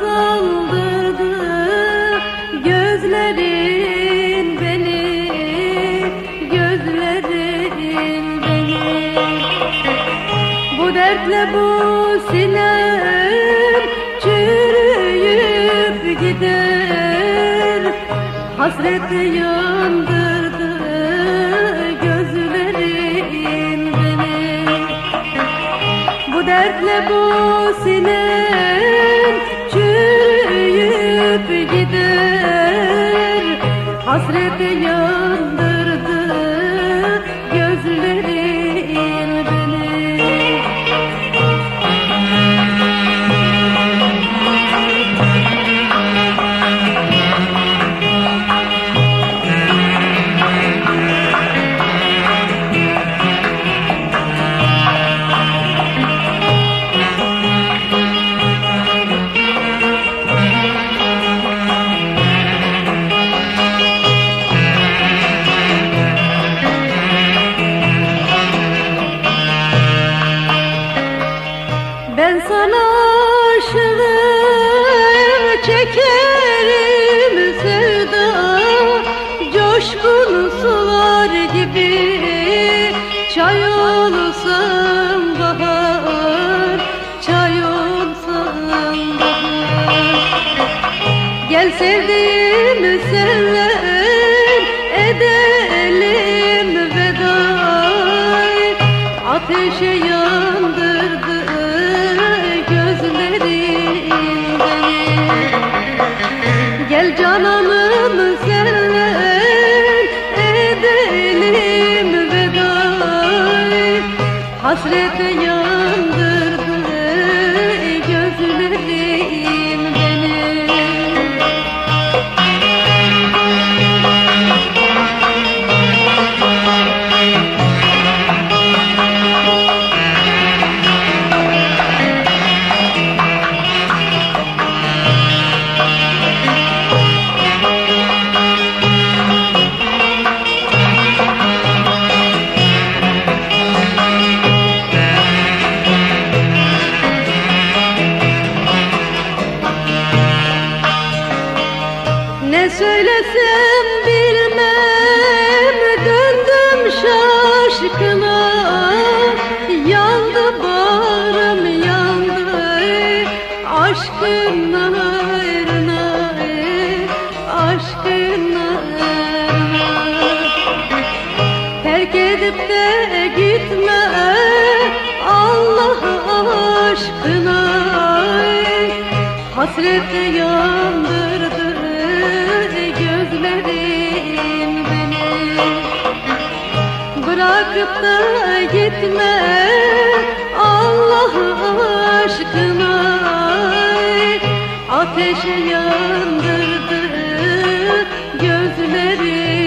Saldırdı gözlerin beni gözlerin beni. Bu dertle bu sinem çürüyüp gider. Hasret yandırdı Gel sevdiğim seven edelim veda Ateşe yandırdı gözlerin beni Gel cananım seven edelim veda Hasrete yandırdı Ne söylesem bilmem döndüm şaşkına. Yandı bağrım yandı aşkın ayrına Aşkın ayrına Terk edip de gitme Allah aşkına. Hasret yandırdı gözlerim beni. Bırakıp da gitme Allah aşkına. Ateşe yandırdı gözlerim